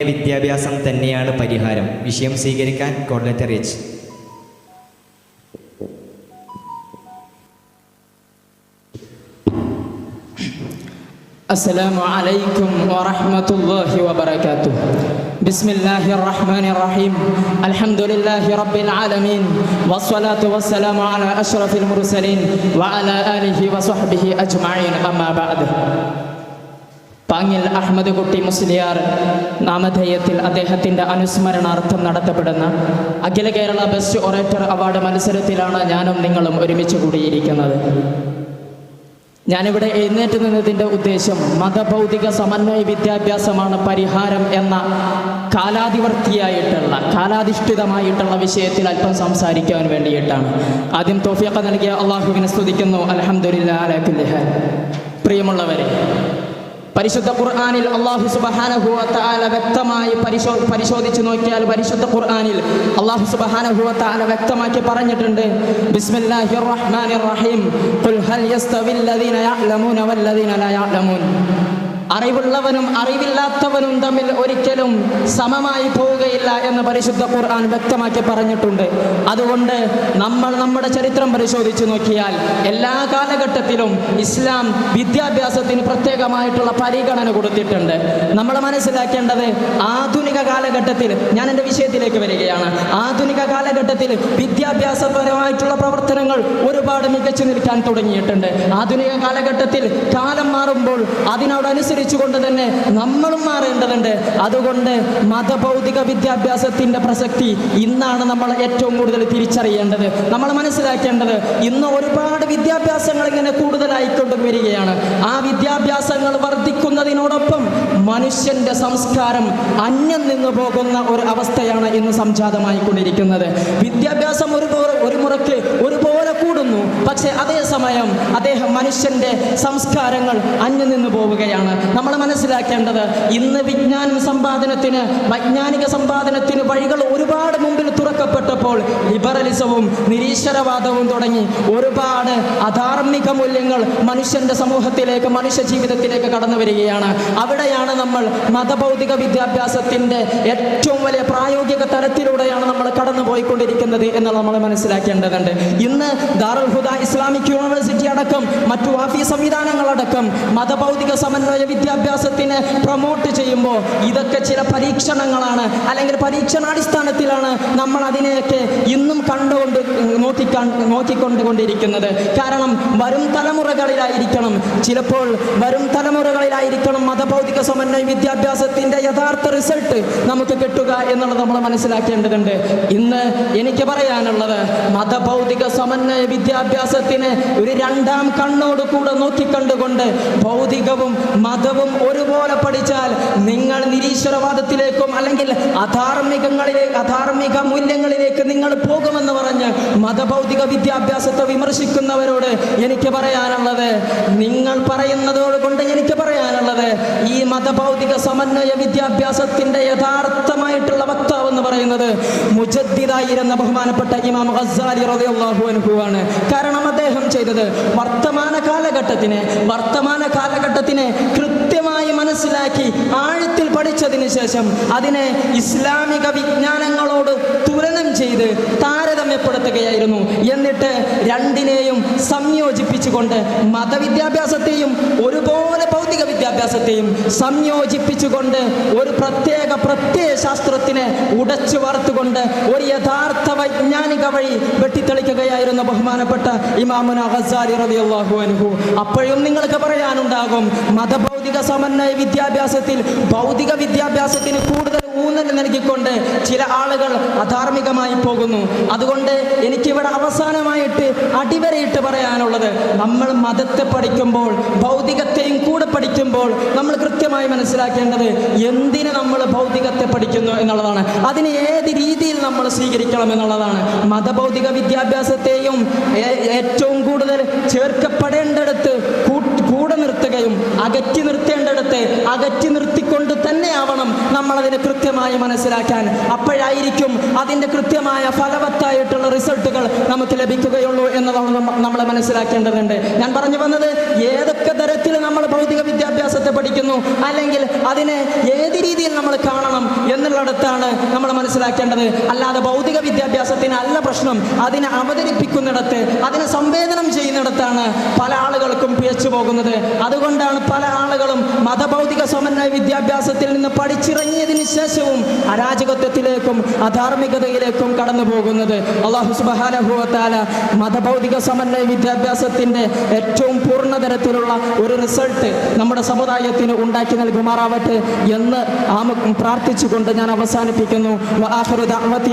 വിദ്യാഭ്യാസം തന്നെയാണ് പരിഹാരം വിഷയം സ്വീകരിക്കാൻ കോർഡിനേറ്റർ എച്ച് السلام عليكم ورحمة الله وبركاته بسم الله الرحمن الرحيم الحمد لله رب العالمين والصلاة والسلام على أشرف المرسلين وعلى آله وصحبه أجمعين أما بعد പാങ്ങിൽ അഹമ്മദ് കുട്ടി മുസ്ലിയാർ നാമധേയത്തിൽ അദ്ദേഹത്തിന്റെ അനുസ്മരണാർത്ഥം നടത്തപ്പെടുന്ന Akhila Kerala best orator award മത്സരത്തിലാണ് ഞാനും നിങ്ങളും ഒരുമിച്ച് കൂടിയിരിക്കുന്നത്. ഞാനിവിടെ എഴുന്നേറ്റ് നിന്നതിന്റെ ഉദ്ദേശം മതഭൗതിക സമന്വയ വിദ്യാഭ്യാസമാണ് പരിഹാരം എന്ന കാലാധിവർത്തിയായിട്ടുള്ള കാലാധിഷ്ഠിതമായിട്ടുള്ള വിഷയത്തിൽ അല്പം സംസാരിക്കാൻ വേണ്ടിയിട്ടാണ്. ആദ്യം തോഫിയൊക്കെ നൽകിയ അള്ളാഹുവിനെ സ്തുതിക്കുന്നു. അലഹമുല്ല പ്രിയമുള്ളവരെ പരിശുദ്ധ ഖുർആനിൽ അള്ളാഹു സുബ്ഹാനഹു വ വ്യക്തമായി പരിശോ പരിശോധിച്ച് നോക്കിയാൽ പരിശുദ്ധ ഖുർആനിൽ അള്ളാഹു സുബ്ഹാനഹു വ തആല വ്യക്തമാക്കി പറഞ്ഞിട്ടുണ്ട്. ബിസ്മില്ലാഹിർ റഹ്മാനിർ റഹീം. ഖുൽ ഹൽ യസ്തവിൽ ലദീന യഅലമൂന വല്ലദീന ലാ യഅലമൂൻ. അറിവുള്ളവനും അറിവില്ലാത്തവനും തമ്മിൽ ഒരിക്കലും സമമായി പോവുകയില്ല എന്ന് പരിശുദ്ധ ഖുർആൻ വ്യക്തമാക്കി പറഞ്ഞിട്ടുണ്ട്. അതുകൊണ്ട് നമ്മൾ നമ്മുടെ ചരിത്രം പരിശോധിച്ച് നോക്കിയാൽ എല്ലാ കാലഘട്ടത്തിലും ഇസ്ലാം വിദ്യാഭ്യാസത്തിന് പ്രത്യേകമായിട്ടുള്ള പരിഗണന കൊടുത്തിട്ടുണ്ട്. നമ്മൾ മനസ്സിലാക്കേണ്ടത് ആധുനിക കാലഘട്ടത്തിൽ ഞാൻ എന്റെ വിഷയത്തിലേക്ക് വരികയാണ്. ആധുനിക കാലഘട്ടത്തിൽ വിദ്യാഭ്യാസപരമായിട്ടുള്ള പ്രവർത്തനങ്ങൾ ഒരുപാട് മികച്ചു നിൽക്കാൻ തുടങ്ങിയിട്ടുണ്ട്. ആധുനിക കാലഘട്ടത്തിൽ കാലം മാറുമ്പോൾ അതിനോടനുസരിച്ചുകൊണ്ട് തന്നെ നമ്മളും മാറേണ്ടതുണ്ട്. അതുകൊണ്ട് മതഭൗതിക വിദ്യാഭ്യാസത്തിന്റെ പ്രസക്തി ഇന്നാണ് നമ്മൾ ഏറ്റവും കൂടുതൽ തിരിച്ചറിയേണ്ടത്. നമ്മൾ മനസ്സിലാക്കേണ്ടത് ഇന്ന് ഒരുപാട് വിദ്യാഭ്യാസങ്ങൾ ഇങ്ങനെ കൂടുതലായിക്കൊണ്ട് വരികയാണ്. ആ വിദ്യാഭ്യാസങ്ങൾ വർദ്ധിക്കുന്നതിനോടൊപ്പം മനുഷ്യന്റെ സംസ്കാരം അന്യം നിന്ന് പോകുന്ന ഒരു അവസ്ഥയാണ് ഇന്ന് സംജാതമായിക്കൊണ്ടിരിക്കുന്നത്. വിദ്യാഭ്യാസം ഒരു ഒരു മുറയ്ക്ക് കൂടുന്നു പക്ഷേ അതേസമയം അദ്ദേഹം മനുഷ്യന്റെ സംസ്കാരങ്ങൾ അന്യം നിന്ന് പോവുകയാണ്. നമ്മൾ മനസ്സിലാക്കേണ്ടത് ഇന്ന് വിജ്ഞാന സമ്പാദനത്തിന് വൈജ്ഞാനിക സമ്പാദനത്തിന് വഴികൾ ഒരുപാട് മുമ്പിൽ ലിബറലിസവും നിരീശ്വരവാദവും തുടങ്ങി ഒരുപാട് അധാർമിക മൂല്യങ്ങൾ മനുഷ്യന്റെ സമൂഹത്തിലേക്ക് മനുഷ്യ ജീവിതത്തിലേക്ക് കടന്നു വരികയാണ്. അവിടെയാണ് നമ്മൾ മതഭൗതിക വിദ്യാഭ്യാസത്തിന്റെ ഏറ്റവും വലിയ പ്രായോഗിക തലത്തിലൂടെയാണ് നമ്മൾ കടന്നു പോയിക്കൊണ്ടിരിക്കുന്നത് എന്നുള്ളത് നമ്മൾ മനസ്സിലാക്കേണ്ടതുണ്ട്. ഇന്ന് ദാറുൽ ഹുദ ഇസ്ലാമിക് യൂണിവേഴ്സിറ്റി അടക്കം മറ്റു വാഫി സംവിധാനങ്ങളടക്കം മതഭൗതിക സമന്വയ വിദ്യാഭ്യാസത്തിന് പ്രൊമോട്ട് ചെയ്യുമ്പോൾ ഇതൊക്കെ ചില പരീക്ഷണങ്ങളാണ്. അല്ലെങ്കിൽ പരീക്ഷണാടിസ്ഥാനത്തിലാണ് നമ്മൾ അതിനെയൊക്കെ ഇന്നും കണ്ടുകൊണ്ട് നോക്കിക്കാ നോക്കിക്കൊണ്ടുകൊണ്ടിരിക്കുന്നത്. കാരണം വരും തലമുറകളിലായിരിക്കണം. ചിലപ്പോൾ വരും തലമുറകളിലായിരിക്കണം മതഭൗതിക സമന്വയ വിദ്യാഭ്യാസത്തിന്റെ യഥാർത്ഥ റിസൾട്ട് നമുക്ക് കിട്ടുക എന്നുള്ളത് നമ്മൾ മനസ്സിലാക്കേണ്ടതുണ്ട്. ഇന്ന് എനിക്ക് പറയാനുള്ളത് മതഭൗതിക സമന്വയ വിദ്യാഭ്യാസത്തിന് ഒരു രണ്ടാം കണ്ണോട് കൂടെ നോക്കിക്കണ്ടുകൊണ്ട് ഭൗതികവും മതവും ഒരുപോലെ പഠിച്ചാൽ നിങ്ങൾ നിരീശ്വരവാദത്തിലേക്കും അല്ലെങ്കിൽ അധാർമികങ്ങളിലേക്ക് അധാർമിക മൂല്യങ്ങളിലേക്ക് നിങ്ങൾ പോകുമെന്ന് പറഞ്ഞ് മതഭൗതിക വിദ്യാഭ്യാസത്തെ വിമർശിക്കുന്നവരോട് എനിക്ക് പറയാനുള്ളത് നിങ്ങൾ പറയുന്നതോട് കൊണ്ട് എനിക്ക് പറയാനുള്ളത് ഈ മതഭൗതിക സമന്വയ വിദ്യാഭ്യാസത്തിന്റെ യഥാർത്ഥ മുജദ്ദിദായിരുന്ന ബഹുമാനപ്പെട്ട ഇമാം ഹസാലി റളിയല്ലാഹു അൻഹു ആണ്. കാരണം അദ്ദേഹം ചെയ്തത് വർത്തമാന കാലഘട്ടത്തിനെ വർത്തമാന കാലഘട്ടത്തിനെ കൃത്യമായി മനസ്സിലാക്കി ആഴത്തിൽ പഠിച്ചതിന് ശേഷം അതിനെ ഇസ്ലാമിക വിജ്ഞാനങ്ങളോട് തുലനം ചെയ്ത് താരതമ്യപ്പെടുത്തുകയായിരുന്നു. എന്നിട്ട് രണ്ടിനെയും സംയോജിപ്പിച്ചുകൊണ്ട് മതവിദ്യാഭ്യാസത്തെയും ഒരുപോലെ ഭൗതിക വിദ്യാഭ്യാസത്തെയും സംയോജിപ്പിച്ചുകൊണ്ട് ഒരു പ്രത്യേക പ്രത്യയ ശാസ്ത്രത്തിനെ ഉടച്ചു വാർത്തുകൊണ്ട് ഒരു യഥാർത്ഥ വൈജ്ഞാനിക വഴി വെട്ടിത്തെളിക്കുകയായിരുന്നു ബഹുമാനപ്പെട്ട ഇമാമുന ഹസാരി റളിയല്ലാഹു അൻഹു. അപ്പോഴും നിങ്ങൾക്ക് പറയാനുണ്ടാകും മതഭൗതിക സമന്വയ വിദ്യാഭ്യാസത്തിൽ ഭൗതിക വിദ്യാഭ്യാസത്തിന് കൂടുതൽ ഊന്നൽ നൽകിക്കൊണ്ട് ചില ആളുകൾ അധാർമികമായി പോകുന്നു. അതുകൊണ്ട് എനിക്കിവിടെ അവസാനമായിട്ട് അടിവരയിട്ട് പറയാനുള്ളത് നമ്മൾ മതത്തെ പഠിക്കുമ്പോൾ ഭൗതികത്തെയും കൂടെ പഠിക്കുമ്പോൾ നമ്മൾ കൃത്യമായി മനസ്സിലാക്കേണ്ടത് എന്തിന് നമ്മൾ ഭൗതികത്തെ പഠിക്കുന്നു എന്നുള്ളതാണ്. അതിന് ഏത് രീതിയിൽ നമ്മൾ സ്വീകരിക്കണം എന്നുള്ളതാണ്. മതഭൗതിക വിദ്യാഭ്യാസത്തെയും ഏറ്റവും കൂടുതൽ ചേർക്കപ്പെടേണ്ടടുത്ത് നിർത്തുകയും അകറ്റി നിർത്തേണ്ടടുത്ത് അകറ്റി നിർത്തിക്കൊണ്ട് തന്നെയാവണം നമ്മളതിനെ കൃത്യമായി മനസ്സിലാക്കാൻ. അപ്പോഴായിരിക്കും അതിന്റെ കൃത്യമായ ഫലവത്തായിട്ടുള്ള റിസൾട്ടുകൾ നമുക്ക് ലഭിക്കുകയുള്ളൂ എന്നതാണ് നമ്മൾ മനസ്സിലാക്കേണ്ടതുണ്ട്. ഞാൻ പറഞ്ഞു വന്നത് ഏതൊക്കെ തരത്തിൽ നമ്മൾ ഭൗതിക വിദ്യാഭ്യാസത്തെ പഠിക്കുന്നു. അല്ലെങ്കിൽ അതിനെ ഏത് രീതിയിൽ നമ്മൾ കാണണം എന്നുള്ളിടത്താണ് നമ്മൾ മനസ്സിലാക്കേണ്ടത്. അല്ലാതെ ഭൗതിക വിദ്യാഭ്യാസത്തിന് അല്ല പ്രശ്നം. അതിനെ അവതരിപ്പിക്കുന്നിടത്ത് അതിനെ സംവേദനം ചെയ്യുന്നിടത്താണ് പല ആളുകൾക്കും പിഴച്ചു പോകുന്നത്. അതുകൊണ്ടാണ് പല ആളുകളും മതഭൗതിക സമന്വയ വിദ്യാഭ്യാസത്തിൽ നിന്ന് പഠിച്ചിറങ്ങിയതിന് ശേഷവും അരാജകത്വത്തിലേക്കും അധാർമികതയിലേക്കും കടന്നു പോകുന്നത്. അള്ളാഹു സുബാനുഭവത്താല മതഭൗതിക സമന്വയ വിദ്യാഭ്യാസത്തിന്റെ ഏറ്റവും പൂർണതരത്തിലുള്ള ഒരു റിസൾട്ട് നമ്മുടെ സമുദായത്തിന് ഉണ്ടാക്കി നൽകുമാറാവട്ടെ എന്ന് ആമ പ്രാർത്ഥിച്ചുകൊണ്ട് ഞാൻ അവസാനിപ്പിക്കുന്നു. വആഖിറു ദഅവതി